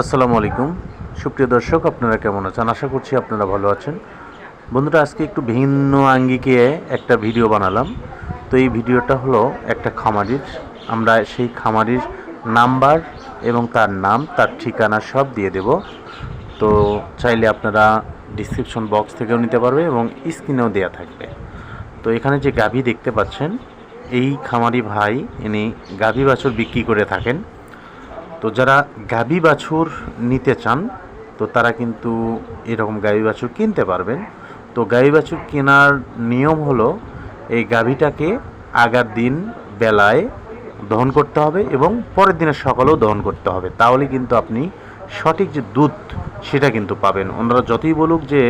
আসসালামু আলাইকুম। সুপ্রিয় দর্শক, আপনারা কেমন আছেন? আশা করছি আপনারা ভালো আছেন। বন্ধুরা, আজকে একটু ভিন্ন আঙ্গিকে একটা ভিডিও বানালাম। তো এই ভিডিওটা হলো একটা খামারির। আমরা সেই খামারির নাম্বার এবং তার নাম, তার ঠিকানা সব দিয়ে দেব। তো চাইলে আপনারা ডিসক্রিপশন বক্স থেকেও নিতে পারবে এবং স্ক্রিনেও দেওয়া থাকবে। তো এখানে যে গাভী দেখতে পাচ্ছেন, এই খামারি ভাই, ইনি গাভী বাছুর বিক্রি করে থাকেন। তো যারা গাভী বাছুর নিতে চান, তো তারা কিন্তু এরকম গাভী বাছুর কিনতে পারবেন। তো গাভী বাছুর কেনার নিয়ম হলো, এই গাভীটাকে আগার দিন বেলায় দহন করতে হবে এবং পরের দিনের সকালেও দহন করতে হবে। তাহলে কিন্তু আপনি সঠিক যে দুধ, সেটা কিন্তু পাবেন। ওনারা যতই বলুক যে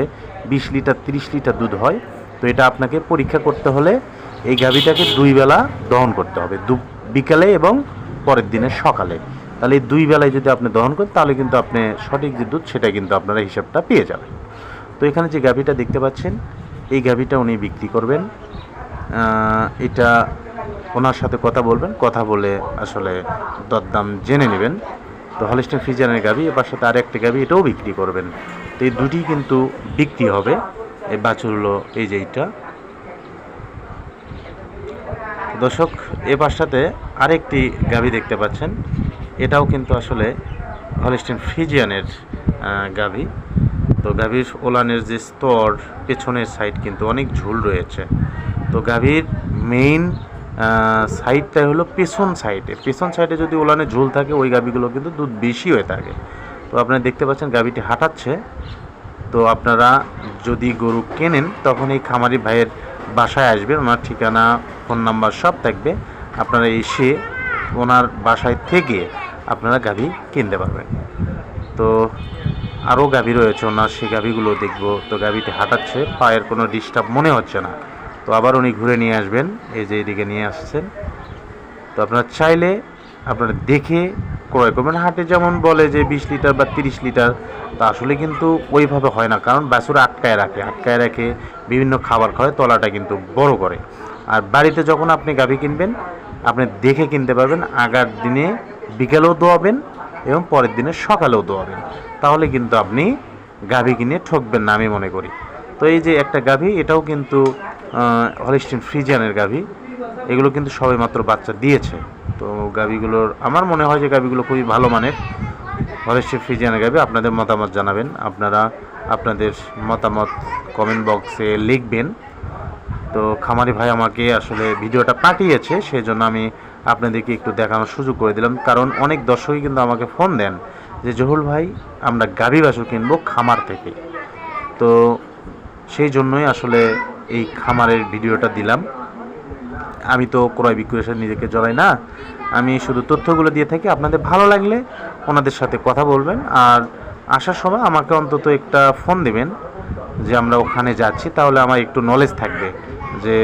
বিশ লিটার, তিরিশ লিটার দুধ হয়, তো এটা আপনাকে পরীক্ষা করতে হলে এই গাভীটাকে দুই বেলা দহন করতে হবে, দু, বিকালে এবং পরের দিনের সকালে। তাহলে এই দুই বেলায় যদি আপনি দহন করেন, তাহলে কিন্তু আপনি সঠিক যে দুধ, সেটা কিন্তু আপনারা হিসাবটা পেয়ে যাবেন। তো এখানে যে গাভীটা দেখতে পাচ্ছেন, এই গাভীটা উনি বিক্রি করবেন। এটা ওনার সাথে কথা বলবেন, কথা বলে আসলে দরদাম জেনে নেবেন। তো হলিস্টেন ফ্রিজারের গাভী এবার সাথে আরেকটা গাভী, এটাও বিক্রি করবেন। তো এই দুটি কিন্তু বিক্রি হবে, এই বাছুরগুলো এই যে এইটা। দর্শক, এ পাশটাতে আরেকটি গাভী দেখতে পাচ্ছেন। এটাও কিন্তু আসলে হলিস্টিন ফ্রিজিয়ানের গাভী। তো গাভীর ওলানের যে স্তর, পেছনের সাইড কিন্তু অনেক ঝুল রয়েছে। তো গাভীর মেইন সাইডটা হলো পেছন সাইডে পেছন সাইডে যদি ওলানে ঝুল থাকে, ওই গাভীগুলো কিন্তু দুধ বেশি হয়ে থাকে। তো আপনারা দেখতে পাচ্ছেন গাভীটি হাঁটাচ্ছে। তো আপনারা যদি গরু কেনেন, তখন এই খামারি ভাইয়ের বাসায় আসবেন। ওনার ঠিকানা, ফোন নাম্বার সব থাকবে। আপনারা এসে ওনার বাসায় থেকে আপনারা গাভি কিনতে পারবেন। তো আরও গাভী রয়েছে ওনার, সেই গাভীগুলো দেখব। তো গাভীটি হাঁটাচ্ছে, পায়ের কোনো ডিস্টার্ব মনে হচ্ছে না। তো আবার উনি ঘুরে নিয়ে আসবেন, এই যে এদিকে নিয়ে আসছেন। তো আপনারা চাইলে আপনারা দেখে ক্রয় করবেন। হাটে যেমন বলে যে বিশ লিটার বা তিরিশ লিটার, তা আসলে কিন্তু ওইভাবে হয় না। কারণ বাছুরা আটকায় রাখে আটকায় রাখে বিভিন্ন খাবার খাওয়ায় তলাটা কিন্তু বড় করে। আর বাড়িতে যখন আপনি গাভী কিনবেন, আপনি দেখে কিনতে পারবেন। আগার দিনে বিকেলেও দোয়াবেন এবং পরের দিনে সকালেও দোয়াবেন। তাহলে কিন্তু আপনি গাভী কিনে ঠকবেন না আমি মনে করি। তো এই যে একটা গাভী, এটাও কিন্তু হলিস্টিন ফ্রিজিয়ানের গাভী। এগুলো কিন্তু সবে মাত্র বাচ্চা দিয়েছে। তো গাভীগুলোর, আমার মনে হয় যে গাভীগুলো খুবই ভালো মানের। হরেশ্বর ফ্রিজিয়ানের গাভী, আপনাদের মতামত জানাবেন। আপনারা আপনাদের মতামত কমেন্ট বক্সে লিখবেন। তো খামারি ভাই আমাকে আসলে ভিডিওটা পাঠিয়েছে সেই জন্য আমি আপনাদেরকে একটু দেখানোর সুযোগ করে দিলাম। কারণ অনেক দর্শকই কিন্তু আমাকে ফোন দেন যে, জহুল ভাই, আমরা গাভী বাছুর কিনবো খামার থেকে। তো সেই জন্যই আসলে এই খামারের ভিডিওটা দিলাম। আমি তো ক্রয় বিক্রয়ের সাথে নিজেকে জড়াই না। আমি শুধু তথ্যগুলো দিয়ে থাকি। আপনাদের ভালো লাগলে ওনাদের সাথে কথা বলবেন। আর আসার সময় আমাকে অন্তত একটা ফোন দেবেন যে, আমরা ওখানে যাচ্ছি। তাহলে আমার একটু নলেজ থাকবে যে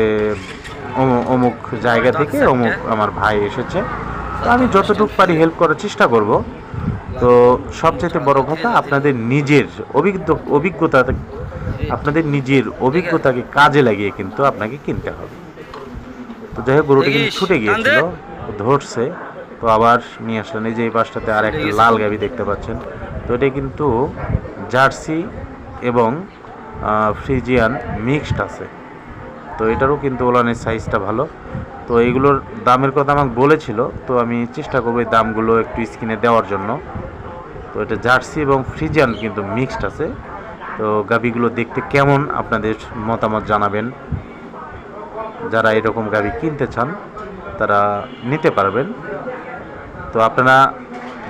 অমুক জায়গা থেকে অমুক আমার ভাই এসেছে। তো আমি যতটুকু পারি হেল্প করার চেষ্টা করব। তো সবচেয়ে বড় কথা আপনাদের নিজের অভিজ্ঞ অভিজ্ঞতা আপনাদের নিজের অভিজ্ঞতাকে কাজে লাগিয়ে কিন্তু আপনাকে কিনতে হবে। তো যাই হোক গরুটা কিন্তু ছুটে গিয়েছিল ধরছে। তো আবার নিয়ে আসলেন। এই যে এই পাশটাতে আর একটা লাল গাবি দেখতে পাচ্ছেন। তো এটা কিন্তু জার্সি এবং ফ্রিজিয়ান মিক্সড আছে। তো এটারও কিন্তু ওলানের সাইজটা ভালো। তো এইগুলোর দামের কথা আমাকে বলেছিল, তো আমি চেষ্টা করব এই দামগুলো একটু স্ক্রিনে দেওয়ার জন্য। তো এটা জার্সি এবং ফ্রিজিয়ান কিন্তু মিক্সড আছে। তো গাভিগুলো দেখতে কেমন আপনাদের মতামত জানাবেন? যারা এরকম গাভি কিনতে চান, তারা নিতে পারবেন। তো আপনারা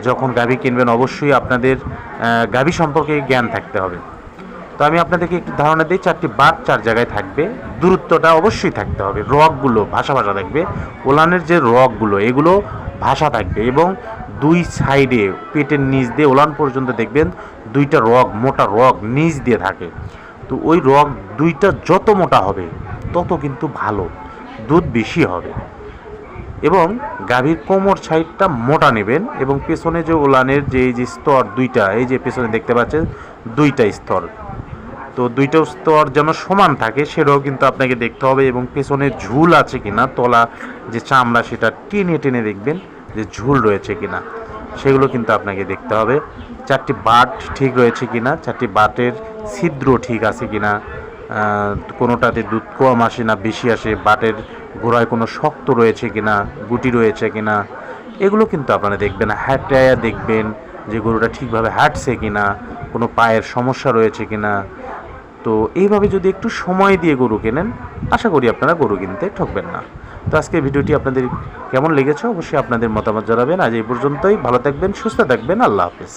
যখন গাভি কিনবেন, অবশ্যই আপনাদের গাভি সম্পর্কে জ্ঞান থাকতে হবে। তো আমি আপনাদেরকে একটু ধারণা দিই, চারটি বাদ চার জায়গায় থাকবে। দূরত্বটা অবশ্যই থাকতে হবে। রগগুলো, ভাষা ভাষা থাকবে। ওলানের যে রগগুলো, এগুলো ভাষা থাকবে এবং দুই সাইডে, পেটের নিচ দিয়ে ওলান পর্যন্ত দেখবেন দুইটা রগ, মোটা রগ নিচ দিয়ে থাকে। তো ওই রগ দুইটা যত মোটা হবে, তত কিন্তু ভালো, দুধ বেশি হবে। এবং গাভীর কোমর সাইডটা মোটা নেবেন এবং পেছনে যে ওলানের যে, এই যে স্তর দুইটা, এই যে পেছনে দেখতে পাচ্ছেন দুইটা স্তর। তো দুইটা স্তর যেন সমান থাকে, সেটাও কিন্তু আপনাকে দেখতে হবে এবং পেছনে ঝুল আছে কিনা, তলা যে চামড়া সেটা টেনে টেনে দেখবেন যে ঝুল রয়েছে কিনা, সেগুলো কিন্তু আপনাকে দেখতে হবে। চারটি বাট ঠিক রয়েছে কিনা, চারটি বাটের ছিদ্র ঠিক আছে কিনা কোনোটাতে দুধ কম আসে না, বেশি আসে, বাটের গোড়ায় কোনো শক্ত রয়েছে কিনা, গুটি রয়েছে কিনা, এগুলো কিন্তু আপনারা দেখবেন। হ্যাটায়া দেখবেন যে গরুটা ঠিকভাবে হাঁটছে কিনা, কোনো পায়ের সমস্যা রয়েছে কিনা তো এইভাবে যদি একটু সময় দিয়ে গরু কেনেন, আশা করি আপনারা গরু কিনতে ঠকবেন না। তো আজকে ভিডিওটি আপনাদের কেমন লেগেছে অবশ্যই আপনাদের মতামত জানাবেন। আজ এই পর্যন্তই, ভালো থাকবেন, সুস্থ থাকবেন, আল্লাহ হাফেজ।